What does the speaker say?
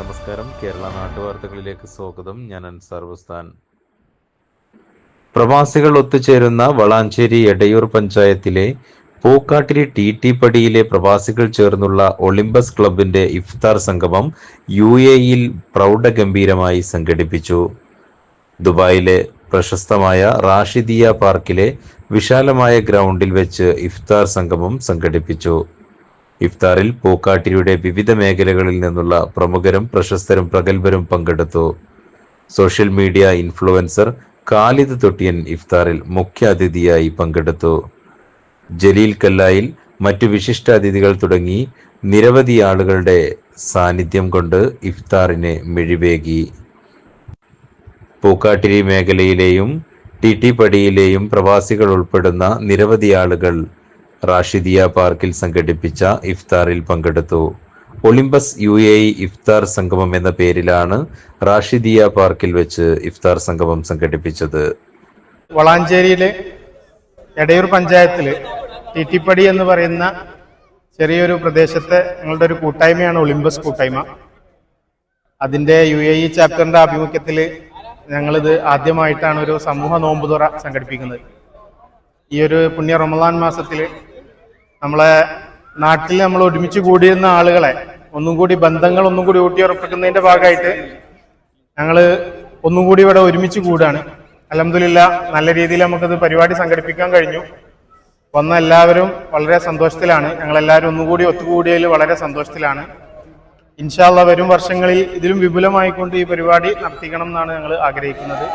നമസ്കാരം. കേരള നാട്ടുവാർത്തകളിലേക്ക് സ്വാഗതം. ഞാൻ അൻസാർ ബുസ്താൻ. പ്രവാസികൾ ഒത്തുചേരുന്ന വളാഞ്ചേരി എടയൂർ പഞ്ചായത്തിലെ പൂക്കാട്ടിരി ടി ടി പടിയിലെ പ്രവാസികൾ ചേർന്നുള്ള ഒളിമ്പസ് ക്ലബിന്റെ ഇഫ്താർ സംഗമം യു എയിൽ പ്രൗഢഗംഭീരമായി സംഘടിപ്പിച്ചു. ദുബായിലെ പ്രശസ്തമായ റാഷിദിയ പാർക്കിലെ വിശാലമായ ഗ്രൗണ്ടിൽ വെച്ച് ഇഫ്താർ സംഗമം സംഘടിപ്പിച്ചു. ഇഫ്താറിൽ പൂക്കാട്ടിയുടെ വിവിധ മേഖലകളിൽ നിന്നുള്ള പ്രമുഖരും പ്രശസ്തരും പ്രഗത്ഭരും പങ്കെടുത്തു. Social media influencer Khalid Thottiyan ഇഫ്താറിൽ മുഖ്യ അതിഥിയായി പങ്കെടുത്തു. ജലീൽ കല്ലായിൽ മറ്റു വിശിഷ്ട അതിഥികൾ തുടങ്ങി നിരവധി ആളുകളുടെ സാന്നിധ്യം കൊണ്ട് ഇഫ്താറിന് മിഴിവേകി. പൂക്കാട്ടിരി മേഖലയിലെയും ടി ടി പടിയിലെയും പ്രവാസികൾ ഉൾപ്പെടുന്ന നിരവധി ആളുകൾ റാഷിദിയ പാർക്കിൽ സംഘടിപ്പിച്ച ഇഫ്താറിൽ പങ്കെടുത്തു. ഒളിമ്പസ് യു എ ഇഫ്താർ സംഗമം എന്ന പേരിലാണ് റാഷിദിയ പാർക്കിൽ വെച്ച് ഇഫ്താർ സംഗമം സംഘടിപ്പിച്ചത്. വളാഞ്ചേരിയിലെ എടയൂർ പഞ്ചായത്തിൽ ടിറ്റിപ്പടി എന്ന് പറയുന്ന ചെറിയൊരു പ്രദേശത്തെ ഞങ്ങളുടെ ഒരു കൂട്ടായ്മയാണ് ഒളിമ്പസ് കൂട്ടായ്മ. അതിന്റെ യു എ ഇ ചാപ്റ്ററിന്റെ ആഭിമുഖ്യത്തിൽ ഞങ്ങളിത് ആദ്യമായിട്ടാണ് ഒരു സമൂഹ നോമ്പുതുറ സംഘടിപ്പിക്കുന്നത്. ഈ ഒരു പുണ്യ റമദാൻ മാസത്തിൽ നമ്മളെ നാട്ടിൽ നമ്മൾ ഒരുമിച്ച് കൂടിയിരുന്ന ആളുകളെ ഒന്നും കൂടി ബന്ധങ്ങൾ ഒന്നും കൂടി ഊട്ടിയുറപ്പിക്കുന്നതിന്റെ ഭാഗമായിട്ട് ഞങ്ങൾ ഒന്നും കൂടി ഇവിടെ ഒരുമിച്ച് കൂടാണ്. അലഹമില്ല നല്ല രീതിയിൽ നമുക്കത് പരിപാടി സംഘടിപ്പിക്കാൻ കഴിഞ്ഞു. വന്ന എല്ലാവരും വളരെ സന്തോഷത്തിലാണ്. ഞങ്ങളെല്ലാവരും ഒന്നുകൂടി ഒത്തുകൂടിയതിൽ വളരെ സന്തോഷത്തിലാണ്. ഇൻഷാല്ല വരും വർഷങ്ങളിൽ ഇതിലും വിപുലമായിക്കൊണ്ട് ഈ പരിപാടി നടത്തിക്കണം എന്നാണ് ഞങ്ങൾ ആഗ്രഹിക്കുന്നത്.